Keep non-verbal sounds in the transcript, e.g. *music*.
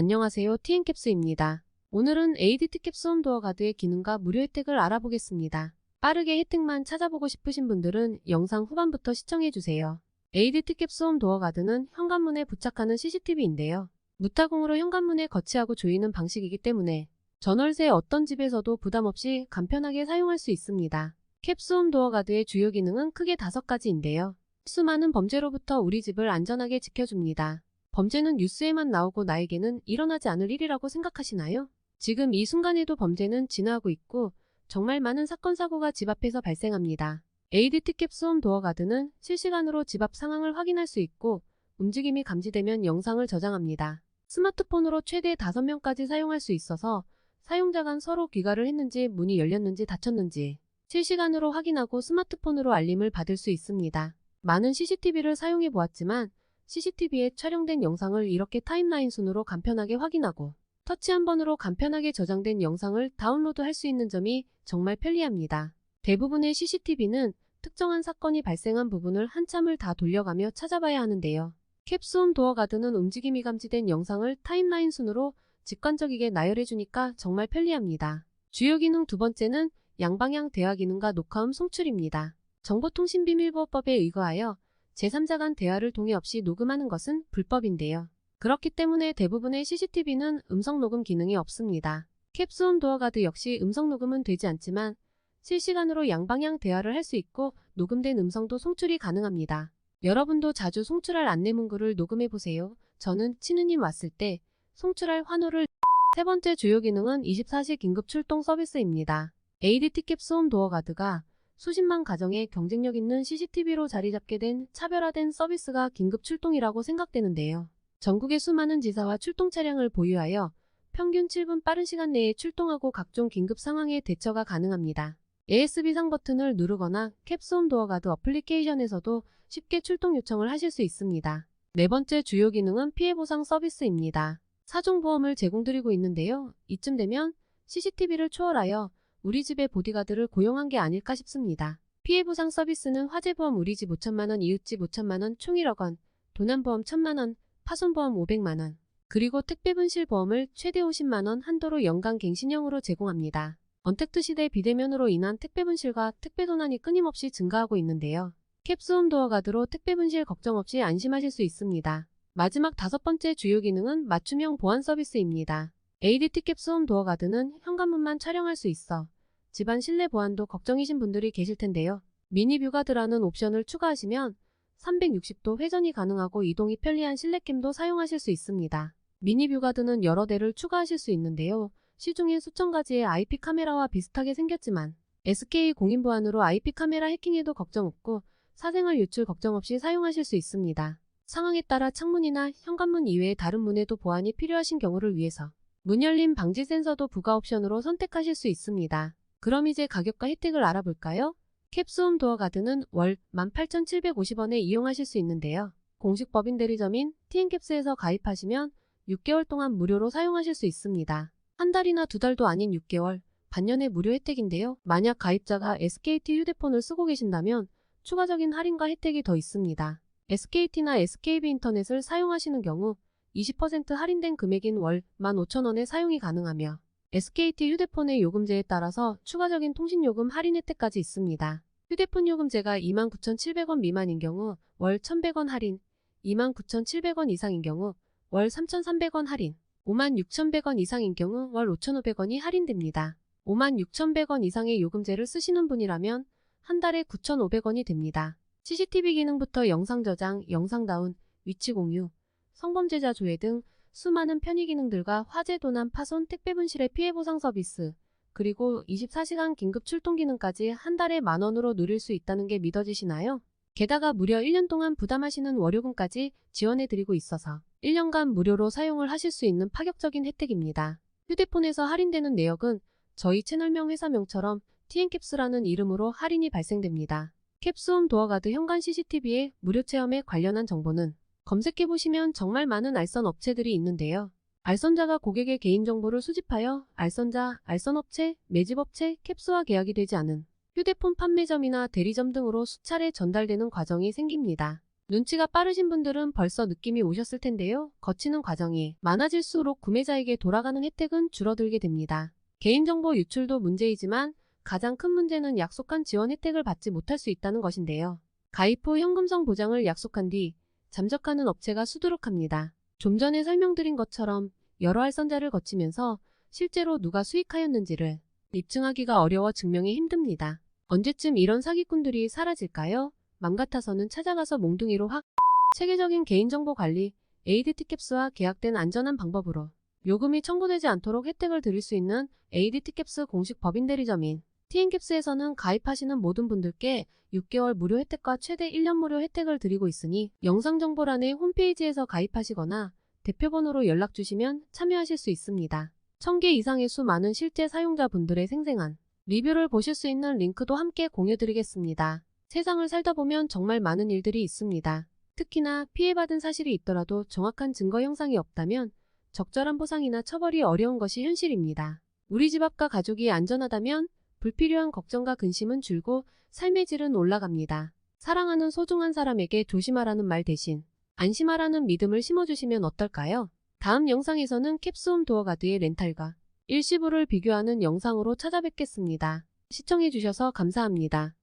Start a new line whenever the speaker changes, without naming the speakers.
안녕하세요. TN캡스입니다. 오늘은 ADT 캡스 홈도어 가드의 기능과 무료 혜택을 알아보겠습니다. 빠르게 혜택만 찾아보고 싶으신 분들은 영상 후반부터 시청해주세요. ADT 캡스 홈도어 가드는 현관문에 부착하는 CCTV인데요. 무타공으로 현관문에 거치하고 조이는 방식이기 때문에 전월세 어떤 집에서도 부담 없이 간편하게 사용할 수 있습니다. 캡스홈 도어 가드의 주요 기능은 크게 다섯 가지인데요. 수많은 범죄로부터 우리 집을 안전하게 지켜줍니다. 범죄는 뉴스에만 나오고 나에게는 일어나지 않을 일이라고 생각하시나요? 지금 이 순간에도 범죄는 진화하고 있고 정말 많은 사건 사고가 집 앞에서 발생합니다. ADT 캡스홈 도어 가드는 실시간으로 집 앞 상황을 확인할 수 있고 움직임이 감지되면 영상을 저장합니다. 스마트폰으로 최대 5명까지 사용할 수 있어서 사용자 간 서로 귀가를 했는지 문이 열렸는지 닫혔는지 실시간으로 확인하고 스마트폰으로 알림을 받을 수 있습니다. 많은 CCTV를 사용해 보았지만 CCTV에 촬영된 영상을 이렇게 타임라인 순으로 간편하게 확인하고 터치 한 번으로 간편하게 저장된 영상을 다운로드 할 수 있는 점이 정말 편리합니다. 대부분의 CCTV는 특정한 사건이 발생한 부분을 한참을 다 돌려가며 찾아봐야 하는데요. 캡스홈 도어 가드는 움직임이 감지된 영상을 타임라인 순으로 직관적이게 나열해주니까 정말 편리합니다. 주요 기능 두 번째는 양방향 대화 기능과 녹화음 송출입니다. 정보통신비밀보호법에 의거하여 제3자 간 대화를 동의 없이 녹음하는 것은 불법인데요. 그렇기 때문에 대부분의 CCTV는 음성 녹음 기능이 없습니다. 캡스홈 도어가드 역시 음성 녹음은 되지 않지만 실시간으로 양방향 대화를 할 수 있고 녹음된 음성도 송출이 가능합니다. 여러분도 자주 송출할 안내 문구를 녹음해보세요. 저는 치느님 왔을 때 송출할 환호를 *laughs* 세 번째 주요 기능은 24시 긴급 출동 서비스입니다. ADT 캡스홈 도어가드가 수십만 가정에 경쟁력 있는 CCTV로 자리 잡게 된 차별화된 서비스가 긴급 출동이라고 생각되는데요. 전국의 수많은 지사와 출동 차량을 보유하여 평균 7분 빠른 시간 내에 출동하고 각종 긴급 상황에 대처가 가능합니다. ASB상 버튼을 누르거나 캡스홈 도어가드 어플리케이션에서도 쉽게 출동 요청을 하실 수 있습니다. 네 번째 주요 기능은 피해 보상 서비스입니다. 사종 보험을 제공드리고 있는데요. 이쯤 되면 CCTV를 초월하여 우리 집의 보디가드를 고용한 게 아닐까 싶습니다. 피해 보상 서비스는 화재보험 우리 집 5천만원, 이웃집 5천만원, 총 1억 원, 도난보험 1천만원, 파손보험 500만원, 그리고 택배분실보험을 최대 50만원 한도로 연간 갱신형으로 제공합니다. 언택트 시대 비대면으로 인한 택배분실과 택배도난이 끊임없이 증가하고 있는데요. 캡스홈 도어 가드로 택배분실 걱정 없이 안심하실 수 있습니다. 마지막 다섯 번째 주요 기능은 맞춤형 보안 서비스입니다. ADT 캡스홈 도어 가드는 현관문만 촬영할 수 있어 집안 실내 보안도 걱정이신 분들이 계실 텐데요. 미니 뷰가드라는 옵션을 추가하시면 360도 회전이 가능하고 이동이 편리한 실내캠도 사용하실 수 있습니다. 미니 뷰가드는 여러 대를 추가하실 수 있는데요. 시중에 수천 가지의 IP 카메라와 비슷하게 생겼지만 SK 공인 보안으로 IP 카메라 해킹에도 걱정 없고 사생활 유출 걱정 없이 사용하실 수 있습니다. 상황에 따라 창문이나 현관문 이외의 다른 문에도 보안이 필요하신 경우를 위해서 문 열림 방지 센서도 부가 옵션으로 선택하실 수 있습니다. 그럼 이제 가격과 혜택을 알아볼까요? 캡스홈 도어 가드는 월 18,750원에 이용하실 수 있는데요. 공식 법인 대리점인 TN캡스에서 가입하시면 6개월 동안 무료로 사용하실 수 있습니다. 한 달이나 두 달도 아닌 6개월, 반년의 무료 혜택인데요. 만약 가입자가 SKT 휴대폰을 쓰고 계신다면 추가적인 할인과 혜택이 더 있습니다. SKT나 SKB 인터넷을 사용하시는 경우 20% 할인된 금액인 월 15,000원에 사용이 가능하며 SKT 휴대폰의 요금제에 따라서 추가적인 통신요금 할인 혜택까지 있습니다. 휴대폰 요금제가 29,700원 미만인 경우 월 1,100원 할인, 29,700원 이상인 경우 월 3,300원 할인, 56,100원 이상인 경우 월 5,500원이 할인됩니다. 56,100원 이상의 요금제를 쓰시는 분이라면 한 달에 9,500원이 됩니다. CCTV 기능부터 영상 저장, 영상 다운, 위치 공유, 성범죄자 조회 등 수많은 편의 기능들과 화재 도난 파손 택배 분실의 피해 보상 서비스, 그리고 24시간 긴급 출동 기능까지 한 달에 만 원으로 누릴 수 있다는 게 믿어지시나요? 게다가 무려 1년 동안 부담하시는 월요금까지 지원해드리고 있어서 1년간 무료로 사용을 하실 수 있는 파격적인 혜택입니다. 휴대폰에서 할인되는 내역은 저희 채널명 회사명처럼 TN캡스라는 이름으로 할인이 발생됩니다. 캡스홈 도어가드 현관 CCTV의 무료 체험에 관련한 정보는 검색해보시면 정말 많은 알선 업체들이 있는데요. 알선자가 고객의 개인정보를 수집하여 알선자, 알선업체, 매집업체, 캡스와 계약이 되지 않은 휴대폰 판매점이나 대리점 등으로 수차례 전달되는 과정이 생깁니다. 눈치가 빠르신 분들은 벌써 느낌이 오셨을 텐데요. 거치는 과정이 많아질수록 구매자에게 돌아가는 혜택은 줄어들게 됩니다. 개인정보 유출도 문제이지만 가장 큰 문제는 약속한 지원 혜택을 받지 못할 수 있다는 것인데요. 가입 후 현금성 보장을 약속한 뒤 잠적하는 업체가 수두룩합니다. 좀 전에 설명드린 것처럼 여러 할선자를 거치면서 실제로 누가 수익하였는지를 입증하기가 어려워 증명이 힘듭니다. 언제쯤 이런 사기꾼들이 사라질까요? 맘 같아서는 찾아가서 몽둥이로 확 체계적인 개인정보 관리 에이드 티캡스와 계약된 안전한 방법으로 요금이 청구되지 않도록 혜택을 드릴 수 있는 에이드 티캡스 공식 법인 대리점인 TN캡스에서는 가입하시는 모든 분들께 6개월 무료 혜택과 최대 1년 무료 혜택을 드리고 있으니 영상 정보란의 홈페이지에서 가입하시거나 대표번호로 연락 주시면 참여하실 수 있습니다. 1000개 이상의 수 많은 실제 사용자분들의 생생한 리뷰를 보실 수 있는 링크도 함께 공유드리겠습니다. 세상을 살다 보면 정말 많은 일들이 있습니다. 특히나 피해받은 사실이 있더라도 정확한 증거 형상이 없다면 적절한 보상이나 처벌이 어려운 것이 현실입니다. 우리 집 앞과 가족이 안전하다면 불필요한 걱정과 근심은 줄고 삶의 질은 올라갑니다. 사랑하는 소중한 사람에게 조심하라는 말 대신 안심하라는 믿음을 심어주시면 어떨까요? 다음 영상에서는 캡스홈 도어가드의 렌탈과 일시불을 비교하는 영상으로 찾아뵙겠습니다. 시청해주셔서 감사합니다.